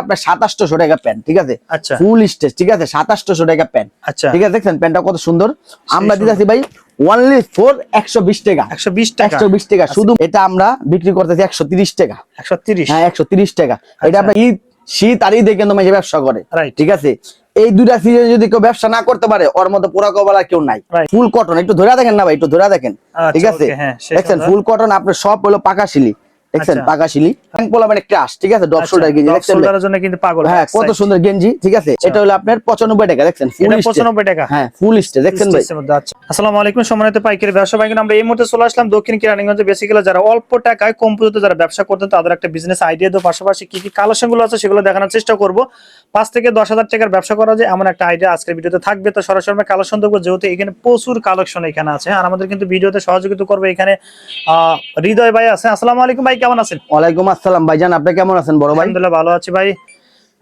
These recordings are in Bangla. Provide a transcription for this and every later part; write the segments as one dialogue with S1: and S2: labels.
S1: আপনার সাতাশশো টাকা প্যান্ট ঠিক আছে?
S2: আচ্ছা।
S1: ফুল স্টেজ ঠিক আছে? সাতাশশো টাকা প্যান্ট
S2: আচ্ছা।
S1: ঠিক আছে? দেখছেন প্যান্টটা কত সুন্দর? আমরা দিতেছি ভাই ওনলি ফোর একশো বিশ টাকা।
S2: একশো বিশ টাকা।
S1: একশো বিশ টাকা। শুধু এটা আমরা বিক্রি করতেছি একশো তিরিশ টাকা।
S2: একশো তিরিশ।
S1: হ্যাঁ একশো তিরিশ টাকা। এটা আপনার ঈদ শীত আর ঈদে কিন্তু মাঝে ব্যবসা করে। ঠিক আছে? এই দুটা সিজনে যদি কেউ ব্যবসা না করতে পারে ওর মতো কবল আর কেউ নাই। ফুল কটন একটু ধরে দেখেন না ভাই একটু ধরে দেখেন।
S2: আচ্ছা,
S1: ঠিক আছে?
S2: হ্যাঁ,
S1: দেখছেন ফুল কটন আপনার সব হলো পাকা শিলি। দেখছেন?
S2: আচ্ছা।
S1: পাকা শিলি। পোলা মানে ক্রাশ ঠিক আছে? ডব শোল্ডার গেঞ্জি দেখছেন? ভাই?
S2: জন্য কিন্তু পাগল
S1: হ্যাঁ কত সুন্দর গেঞ্জি ঠিক আছে? এটা হলো আপনার পঁচানব্বই টাকা দেখছেন? ফুল
S2: এটা পঁচানব্বই টাকা।
S1: হ্যাঁ ফুল স্টে দেখছেন ভাই?
S2: আচ্ছা। আসসালামু আলাইকুম সম্মানিত পাইকারি ব্যবসা পাইকারি আমরা এই মুহূর্তে চলে আসলাম দক্ষিণ কিরানীগঞ্জে। বেসিক্যালি যারা অল্প টাকায় কম পুঁজিতে যারা ব্যবসা করতেন তাদের একটা বিজনেস আইডিয়া দেওয়ার পাশাপাশি কি কি কালেকশনগুলো আছে সেগুলো দেখানোর চেষ্টা করব। পাঁচ থেকে দশ হাজার টাকার ব্যবসা করা যায় এমন একটা আইডিয়া আজকের ভিডিওতে থাকবে। তো সরাসরি আমরা কালেকশন দেখব যেহেতু এখানে প্রচুর কালেকশন এখানে আছে আর আমাদের কিন্তু ভিডিওতে সহযোগিতা করবে এখানে আহ হৃদয় ভাই আছে। আসসালামু আলাইকুম ভাই কেমন আছেন?
S1: ওয়ালাইকুম আসসালাম ভাইজান আপনি কেমন আছেন বড় ভাই?
S2: আলহামদুলিল্লাহ ভালো আছি ভাই।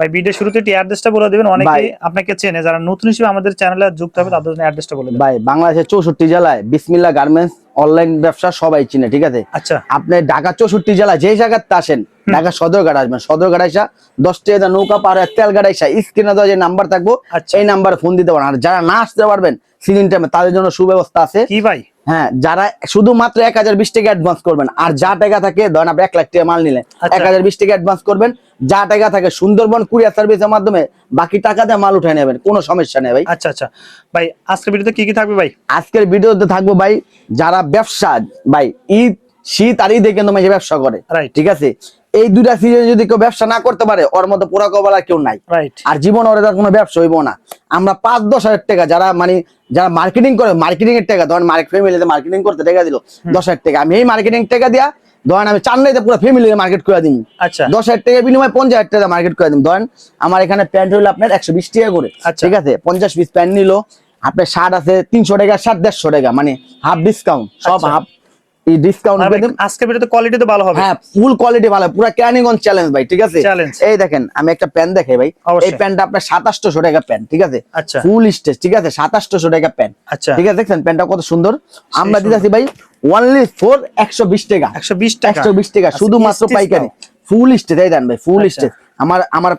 S2: ভাই ভিডিও শুরুতে একটি অ্যাড্রেসটা বলে দিবেন অনেকেই আপনাকে চেনে যারা নতুন হিসেবে আমাদের চ্যানেলে যুক্ত হবে তাদের জন্য অ্যাড্রেসটা বলে দিবেন
S1: ভাই বাংলাদেশের চৌষট্টি জেলায় বিসমিল্লা গার্মেন্টস অনলাইন ব্যবসা সবাই চিনে ঠিক আছে?
S2: আচ্ছা।
S1: আপনি ঢাকা চৌষট্টি জেলা যে জায়গাতে আসেন ঢাকা সদরঘাট আসবেন সদরঘাট আইসা দশ টাকা নৌকা পার তেলঘাট আইসা স্ক্রিনে দেওয়া যে নাম্বার থাকব
S2: আচ্ছা।
S1: এই নাম্বারে ফোন দিতে পারেন আর যারা না আসতে পারবেন সিজন টাইমে তাদের জন্য সুব্যবস্থা আছে।
S2: কি ভাই?
S1: হ্যাঁ যারা শুধুমাত্র এক হাজার বিশ টাকা অ্যাডভান্স করবেন আর যা টাকা থাকে ধরেন আপনি এক লাখ টাকা মাল নিলেন
S2: আচ্ছা।
S1: এক হাজার বিশ টাকা অ্যাডভান্স করবেন যা টাকা থাকে সুন্দরবন কুরিয়ার সার্ভিসের মাধ্যমে বাকি টাকা দিয়ে মাল উঠে নেবেন কোনো সমস্যা নেই ভাই।
S2: আচ্ছা আচ্ছা। ভাই আজকের ভিডিওতে কি কি থাকবে ভাই?
S1: আজকের ভিডিওতে থাকব ভাই যারা ব্যবসা ভাই ঈদ শীত আর ঈদে কিন্তু মাঝে ব্যবসা করে ঠিক আছে? এই দুটা সিজনে যদি কেউ ব্যবসা না করতে পারে ওর মতো পুরা কবল কেউ নাই। আর জীবন ওর কোনো ব্যবসা হইব না। আমরা পাঁচ দশ হাজার টাকা যারা মানে যারা মার্কেটিং করে মার্কেটিং এর টাকা ধরেন মার্কেট ফ্যামিলিতে মার্কেটিং করতে টাকা দিল দশ হাজার টাকা। আমি এই মার্কেটিং টাকা দিয়া ধরেন আমি চান্নাইতে পুরো ফ্যামিলি মার্কেট করে দিই।
S2: আচ্ছা।
S1: দশ হাজার টাকা বিনিময়ে পঞ্চাশ হাজার টাকা মার্কেট করে দিন ধরেন আমার এখানে প্যান্ট হইল আপনার একশো বিশ টাকা করে।
S2: আচ্ছা।
S1: ঠিক আছে? পঞ্চাশ পিস প্যান্ট নিলো। আপনার শার্ট আছে তিনশো টাকা শার্ট দেড়শো টাকা মানে হাফ ডিসকাউন্ট সব
S2: আচ্ছা।
S1: হাফ এই ডিসকাউন্ট
S2: আজকের ভিডিওতে কোয়ালিটি তো ভালো হবে।
S1: হ্যাঁ ফুল কোয়ালিটি ভালো। পুরো ক্যানিগন চ্যালেঞ্জ ভাই ঠিক আছে। এই দেখেন আমি একটা প্যান্ট দেখাই ভাই। এই প্যান্টটা আপনার সাতাশশো টাকা প্যান্ট ঠিক আছে?
S2: আচ্ছা।
S1: ফুল স্টেজ ঠিক আছে? সাতাশশো টাকা প্যান্ট
S2: আচ্ছা।
S1: ঠিক আছে? দেখছেন প্যান্টটা কত সুন্দর? আমরা। দিতেছি ভাই ওনলি ফোর একশো বিশ টাকা।
S2: একশো বিশ টাকা।
S1: একশো বিশ টাকা
S2: আচ্ছা,
S1: শুধুমাত্র পাইকারি। ফুল স্টেজ এই দেন ভাই ফুল
S2: আচ্ছা।
S1: স্টেজ আমার আমার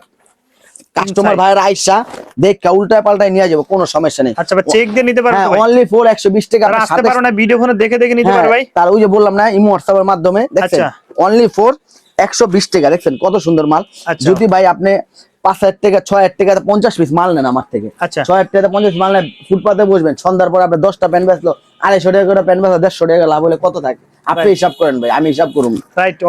S1: কাস্টমার ভাইয়ের আইসা দেখে উল্টায় পাল্টায় নিয়ে যাব কোনো সমস্যা নেই।
S2: আচ্ছা চেক দিয়ে নিতে পারবে?
S1: অনলি ফোর একশো বিশ টাকা
S2: আসতে
S1: সাথে-
S2: পারো না ভিডিও ফোনে দেখে দেখে নিতে
S1: হ্যাঁ,
S2: পারবে ভাই।
S1: তার ওই যে বললাম না ইমো হোয়াটসঅ্যাপের মাধ্যমে দেখছেন?
S2: আচ্ছা।
S1: অনলি ফোর একশো বিশ টাকা দেখছেন? কত সুন্দর মাল।
S2: আচ্ছা।
S1: যদি ভাই আপনি পাঁচ হাজার টাকা ছয় হাজার টাকা পঞ্চাশ পিস মাল নেন আমার থেকে।
S2: আচ্ছা।
S1: ছয় হাজার টাকা পঞ্চাশ মাল নেন ফুটপাতে বসবেন সন্ধ্যার পর আপনি দশটা প্যান্ট বেচলো আড়াইশো টাকা করে প্যান্ট বেচলো দেড়শো টাকা লাভ হলে কত থাকে? আপনি. হিসাব করেন ভাই আমি হিসাব করুন।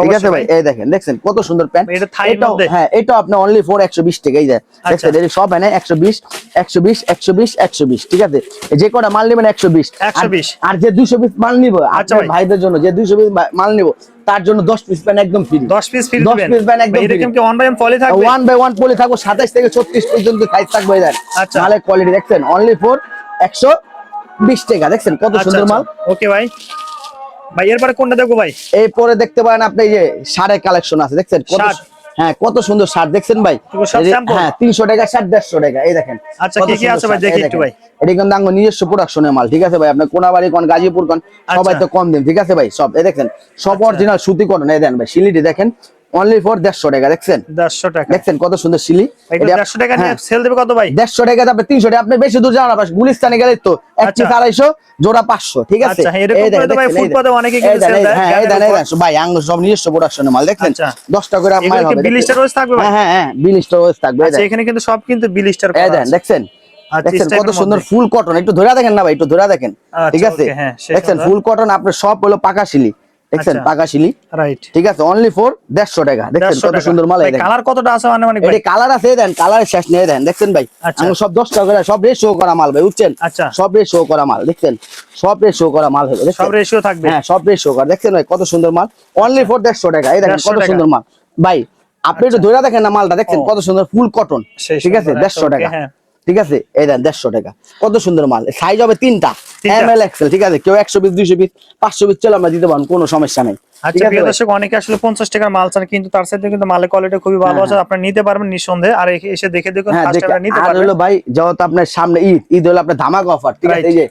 S1: ঠিক আছে ভাই? এই দেখেন দেখছেন কত সুন্দর প্যান্ট?
S2: এটা?
S1: হ্যাঁ এটা আপনি অনলি ফোর একশো বিশ টাকাই যায়
S2: আচ্ছা।
S1: দেখছেন এটা সব এনে একশো বিশ একশো বিশ একশো বিশ একশো বিশ ঠিক আছে? যে কটা মাল নেবেন একশো বিশ।
S2: 120
S1: আর যে দুশো পিস মাল নিবো
S2: আচ্ছা
S1: আপনার ভাইদের জন্য যে দুশো পিস মাল নিবো তার জন্য দশ পিস প্যান্ট একদম ফ্রি
S2: 10 পিস ফ্রি
S1: 10
S2: দিবেন।
S1: piece ban একদম
S2: এরকম কি অন বাই পলি থাকবে?
S1: ওয়ান বাই ওয়ান পলি থাকব সাতাশ থেকে ছত্রিশ পর্যন্ত সাইজ থাকবে দেন
S2: আচ্ছা।
S1: মালের কোয়ালিটি দেখছেন? অনলি ফোর একশো বিশ টাকা দেখছেন কত
S2: আচ্ছা,
S1: সুন্দর মাল?
S2: ওকে ভাই। ভাই এরপরে কোনটা দেখব ভাই?
S1: এই পরে দেখতে পারেন আপনি এই যে কালেকশন আছে দেখছেন? কত হ্যাঁ কত সুন্দর শার্ট দেখছেন ভাই? হ্যাঁ তিনশো টাকা শার্ট দেড়শো টাকা এই দেখেন।
S2: আচ্ছা,
S1: কত
S2: কি কি আছে ভাই?
S1: শার্ট,
S2: দেখি একটু ভাই।
S1: এটা কিন্তু আমার নিজস্ব প্রোডাকশনের মাল ঠিক আছে ভাই? আপনার কোনাবাড়ি কোন গাজীপুর কোন সবাই
S2: আচ্ছা।
S1: তো কম দিন ঠিক আছে ভাই? সব এই দেখেন সব অরিজিনাল সুতি কটন এই দেন ভাই শিলিটি দেখেন। অনলি ফর দেড়শো টাকা দেখছেন?
S2: দেড়শো টাকা।
S1: দেখছেন কত সুন্দর শিলি? এটা-
S2: দেড়শো টাকা নিয়ে
S1: হ্যাঁ,
S2: সেল দেবে কত ভাই?
S1: দেড়শো টাকা আপনি তিনশো টাকা। আপনি বেশি দূর যান না পাশ গুলিস্তানে গেলে তো এক
S2: আচ্ছা।
S1: পিস আড়াইশো জোড়া পাঁচশো ঠিক আছে?
S2: আচ্ছা, এরকম করে তো ভাই ফুটপাতে অনেকে কিন্তু
S1: দেন,
S2: দেয়,
S1: হ্যাঁ, এই দেন, ভাই সব নিজস্ব প্রোডাকশনের মাল দেখছেন?
S2: আচ্ছা।
S1: দশটা করে মাল হবে
S2: বিল
S1: দেখছেন।
S2: স্টার রোজ থাকবে ভাই?
S1: হ্যাঁ হ্যাঁ হ্যাঁ বিল থাকবে
S2: আচ্ছা এখানে কিন্তু সব কিন্তু বিল স্টার
S1: এই দেন দেখছেন?
S2: আচ্ছা,
S1: দেখছেন কত সুন্দর ফুল কটন একটু ধরে দেখেন না ভাই একটু ধরে দেখেন
S2: আচ্ছা,
S1: ঠিক আছে?
S2: হ্যাঁ,
S1: দেখছেন ফুল কটন আপনার সব হলো পাকা শিলি। দেখছেন?
S2: আচ্ছা।
S1: পাকা শিলি
S2: রাইট
S1: ঠিক আছে অনলি ফর দেড়শো টাকা। দেখছেন কত সুন্দর মাল
S2: কালার কতটা আছে মানে মানে
S1: এটা কালার আছে দেন কালারের শেষ নিয়ে দেন। দেখছেন ভাই?
S2: আচ্ছা।
S1: আমি সব দশ টাকা করে সব রেট শো করা মাল ভাই বুঝছেন?
S2: আচ্ছা।
S1: সব রেট শো করা মাল দেখছেন? সব রেট শো করা মাল হবে?
S2: সব রেশিও থাকবে।
S1: হ্যাঁ সব রেট শো করা। দেখছেন ভাই কত সুন্দর মাল? অনলি ফর দেড়শো টাকা। এই দেখেন কত সুন্দর মাল। ভাই আপনি একটু ধরে দেখেন না মালটা দেখছেন? কত সুন্দর ফুল কটন ঠিক আছে দেড়শো টাকা।
S2: হ্যাঁ।
S1: ঠিক আছে? এই দেন দেড়শো টাকা। কত সুন্দর মাল। সাইজ হবে তিনটা। এম এল এক্সেল ঠিক আছে? কেউ একশো পিস দুইশো পিস পাঁচশো পিস চলে আমরা দিতে পারব কোনো সমস্যা নেই।
S2: আচ্ছা অনেকে আসলে পঞ্চাশ টাকার মাল চান কিন্তু তার সাথে কিন্তু মালের কোয়ালিটি খুবই ভালো
S1: হ্যাঁ,
S2: আছে। আপনারা নিতে পারবেন নিঃসন্দেহে। আর এসে দেখে দেখুন
S1: হ্যাঁ দেখে আর হলো ভাই যেহেতু আপনার সামনে ঈদ ঈদ হলো আপনার ধামাকা অফার ঠিক আছে. এই যে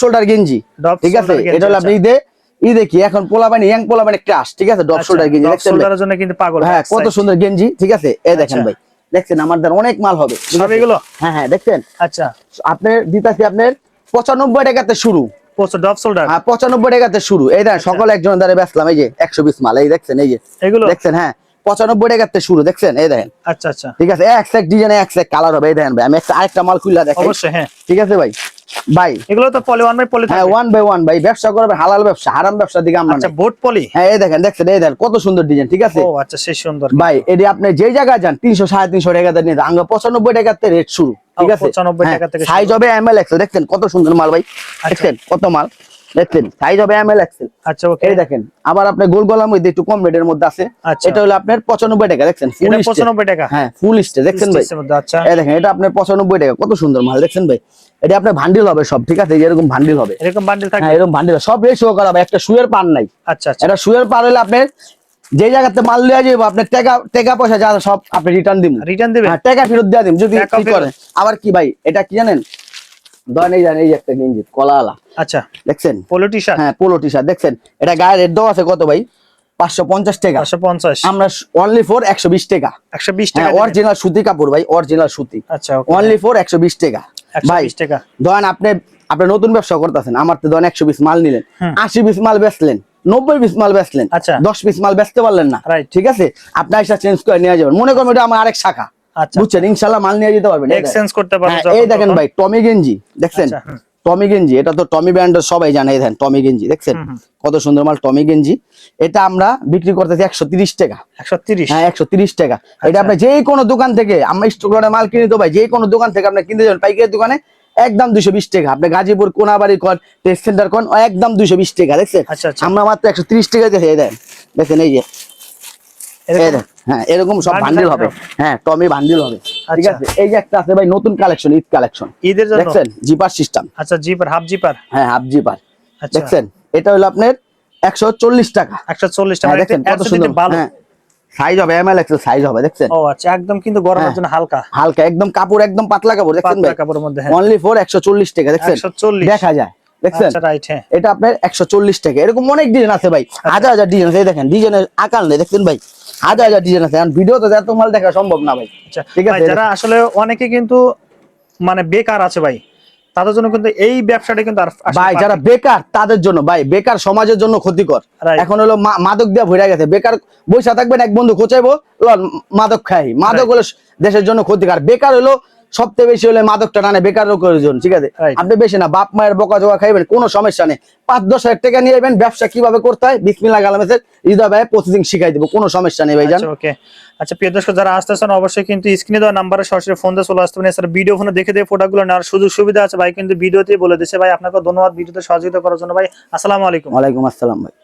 S1: শোল্ডার গেঞ্জি ঠিক আছে? এটা হলো আপনি
S2: আচ্ছা।
S1: ঈদে ঈদে কি? এখন ইয়াং ক্রাশ ঠিক আছে? শোল্ডার গেঞ্জি?
S2: জন্য কিন্তু পাগল
S1: হ্যাঁ কত সুন্দর গেঞ্জি ঠিক আছে? এই দেখেন
S2: আচ্ছা।
S1: ভাই। দেখছেন আমাদের অনেক মাল হবে?
S2: এগুলো?
S1: হ্যাঁ হ্যাঁ দেখছেন?
S2: আচ্ছা।
S1: আপনার দিতাছি আপনার পঁচানব্বই টাকাতে শুরু। হ্যাঁ পঁচানব্বই টাকাতে শুরু। এই দেখেন। সকল একজন দ্বারা বেসলাম এই যে একশো বিশ মাল এই দেখছেন এই যে।
S2: এগুলো?
S1: দেখছেন হ্যাঁ পঁচানব্বই টাকাতে শুরু দেখছেন এই দেখেন।
S2: আচ্ছা আচ্ছা।
S1: ঠিক আছে এক সেক ডিজাইন এক সেক কালার হবে এই দেখেন ভাই আমি একটা আরেকটা মাল খুললা দেখাই।
S2: অবশ্যই হ্যাঁ।
S1: ঠিক আছে ভাই? ভাই।
S2: এগুলো তো পলি ওয়ান বাই পলি
S1: হ্যাঁ ওয়ান বাই ওয়ান ভাই। ব্যবসা করবে হালাল ব্যবসা হারাম ব্যবসা দিকে আমরা
S2: আচ্ছা বোট পলি
S1: হ্যাঁ এই দেখেন দেখছেন এই দেখেন কত সুন্দর ডিজাইন ঠিক আছে?
S2: ও আচ্ছা সেই সুন্দর।
S1: ভাই এটি আপনি যে জায়গায় যান তিনশো সাড়ে তিনশো টাকাতে নিয়ে আঙ্গ পঁচানব্বই টাকাতে রেট শুরু ঠিক আছে?
S2: 95 টাকা থেকে
S1: সাইজ হবে এম এল এক্সেল দেখছেন কত সুন্দর মাল ভাই?
S2: আচ্ছা।
S1: দেখছেন কত মাল? দেখছেন? সাইজ হবে এম এল এক্সেল
S2: আচ্ছা ওকে
S1: এই দেখেন আবার গোল গলার মধ্যে একটু কম রেটের মধ্যে আছে।
S2: আচ্ছা।
S1: এটা হলো আপনার পঁচানব্বই টাকা দেখছেন? ফুল
S2: টাকা?
S1: হ্যাঁ ফুল স্টে দেখছেন ভাই?
S2: আচ্ছা।
S1: এই দেখেন এটা আপনার পঁচানব্বই টাকা কত সুন্দর মাল দেখছেন ভাই? এটা আপনার ভান্ডিল হবে সব ঠিক আছে? এরকম ভান্ডিল হবে।
S2: এরকম বান্ডিল থাকে
S1: হ্যাঁ এরকম ভান্ডিল সব রেশিও করা হবে একটা শুয়ের পান নাই।
S2: আচ্ছা আচ্ছা।
S1: এটা শুয়ের পার হলে আপনার যে জায়গাতে মাল লিয়া যাবে আপনার টাকা টাকা পয়সা যা সব আপনি রিটার্ন দিবেন
S2: রিটার্ন দিবে
S1: হ্যাঁ টাকা ফেরত দিয়ে দিন যদি কি করেন। আবার কি ভাই এটা কি জানেন? ধরেন এই জানেন এই একটা গেঞ্জি কলা
S2: আচ্ছা।
S1: দেখছেন?
S2: পলি টি শার্ট
S1: হ্যাঁ পোলো টি শার্ট দেখছেন? এটা রেট দেওয়া আছে কত ভাই? পাঁচশো পঞ্চাশ টাকা।
S2: পাঁচশো পঞ্চাশ।
S1: আমরা অনলি ফোর একশো বিশ টাকা।
S2: একশো বিশ
S1: হ্যাঁ
S2: টাকা
S1: অরিজিনাল সুতি কাপড় ভাই অরিজিনাল সুতি।
S2: আচ্ছা
S1: অনলি ফোর একশো বিশ টাকা। ভাই
S2: টাকা।
S1: ধরেন আপনি আপনি নতুন ব্যবসা করতেছেন আমার তো ধরেন একশো পিস মাল নিলেন। আশি পিস মাল বেচলেন নব্বই পিস মাল বেচলেন
S2: আচ্ছা।
S1: দশ পিস মাল বেচতে পারলেন না. ঠিক আছে? আপনার চেঞ্জ করে নিয়ে যাবেন। মনে করবেন এটা আমার আরেক শাখা।
S2: আচ্ছা।
S1: বুঝছেন? ইনশাল্লাহ মাল নিয়ে যেতে পারবেন।
S2: এক্সচেঞ্জ করতে পারব
S1: হ্যাঁ, এই দেখেন ভাই টমি গেঞ্জি দেখছেন?
S2: আচ্ছা,
S1: টমি গেঞ্জি এটা তো টমি ব্র্যান্ডের সবাই জানে দেখেন টমি গেঞ্জি দেখছেন। কত সুন্দর মাল টমি গেঞ্জি এটা আমরা বিক্রি করতেছি একশো তিরিশ টাকা।
S2: একশো তিরিশ?
S1: হ্যাঁ একশো তিরিশ টাকা। এটা
S2: আচ্ছা।
S1: আপনি যে কোনো দোকান থেকে আমরা স্টকে মাল কিনে তো ভাই যে কোনো দোকান থেকে আপনি কিনতে যাবেন পাইকারি দোকানে একদম দুশো বিশ টাকা। আপনি গাজীপুর কোনাবাড়ি কন টেস্ট সেন্টার কন একদম দুশো বিশ টাকা দেখছেন?
S2: আচ্ছা, আচ্ছা।
S1: আমরা মাত্র একশো তিরিশ টাকা দিয়ে দেন দেখেন এই যে? দেন, হ্যাঁ এরকম সব বান্ডিল হবে। হ্যাঁ টমি বান্ডিল হবে। ঠিক
S2: আচ্ছা।
S1: আছে? এই যে একটা আছে ভাই নতুন কালেকশন ঈদ কালেকশন
S2: ঈদের জন্য?
S1: দেখছেন? জিপার সিস্টেম
S2: আচ্ছা জিপার হাফ জিপার?
S1: হ্যাঁ হাফ জিপার।
S2: আচ্ছা।
S1: দেখছেন? এটা হলো আপনার একশো চল্লিশ টাকা।
S2: একশো চল্লিশ টাকা।
S1: হ্যাঁ দেখছেন? কত সুন্দর। হ্যাঁ সাইজ হবে এম এল এক্সেল সাইজ হবে দেখছেন?
S2: ও আচ্ছা একদম কিন্তু গরমের
S1: হ্যাঁ।
S2: জন্য হালকা।
S1: হালকা একদম কাপড় একদম পাতলা কাপড় দেখছেন ভাই?
S2: কাপড়ের মধ্যে
S1: অনলি ফোর টাকা দেখছেন? দেখা যায়। দেখছেন?
S2: আচ্ছা হ্যাঁ।
S1: এটা আপনার একশো চল্লিশ টাকা। এরকম অনেক ডিজাইন আছে ভাই।
S2: আচ্ছা।
S1: হাজার হাজার ডিজাইন আছে এই দেখেন ডিজাইনের আকার নেই দেখছেন ভাই? হাজার হাজার ডিজাইন আছে। এত মাল দেখা সম্ভব না ভাই।
S2: আচ্ছা
S1: ঠিক আছে,
S2: যারা আসলে অনেকে কিন্তু মানে বেকার আছে ভাই তাদের জন্য কিন্তু এই ব্যবসাটা কিন্তু
S1: ভাই যারা বেকার তাদের জন্য ভাই বেকার সমাজের জন্য ক্ষতিকর। এখন হলো মাদক দেওয়া ভরে গেছে। বেকার বৈশা থাকবেন এক বন্ধু খোঁচাইবো মাদক খাই। মাদক হলো দেশের জন্য ক্ষতিকর। বেকার হলো সবচেয়ে বেশি হলে মাদকটা টানে বেকার লোকের ঠিক আছে? আপনি বেশি না বাপ মায়ের বকা জোকা খাইবেন কোনো সমস্যা নেই। পাঁচ দশ হাজার টাকা নিয়ে যাবেন ব্যবসা কীভাবে করতে হয় বিসমিল্লাহ গালামেসের হৃদয় ভাই প্রতিদিন শিখাই দেবো কোনো সমস্যা নেই ভাই জান
S2: আচ্ছা ওকে আচ্ছা প্রিয় দর্শক যারা আসতেছেন অবশ্যই কিন্তু স্ক্রিনে দেওয়া নাম্বারে সরাসরি ফোন দিয়ে চলে আসতে পারেন। এছাড়া ভিডিও ফোনে দেখে দিয়ে ফটোগুলো নেওয়ার সুযোগ সুবিধা আছে। ভাই কিন্তু ভিডিওতেই বলে দিচ্ছে ভাই আপনাকে ধন্যবাদ ভিডিওতে সহযোগিতা করার জন্য। ভাই আসসালামু আলাইকুম।
S1: ওয়ালাইকুম আসসালাম ভাই।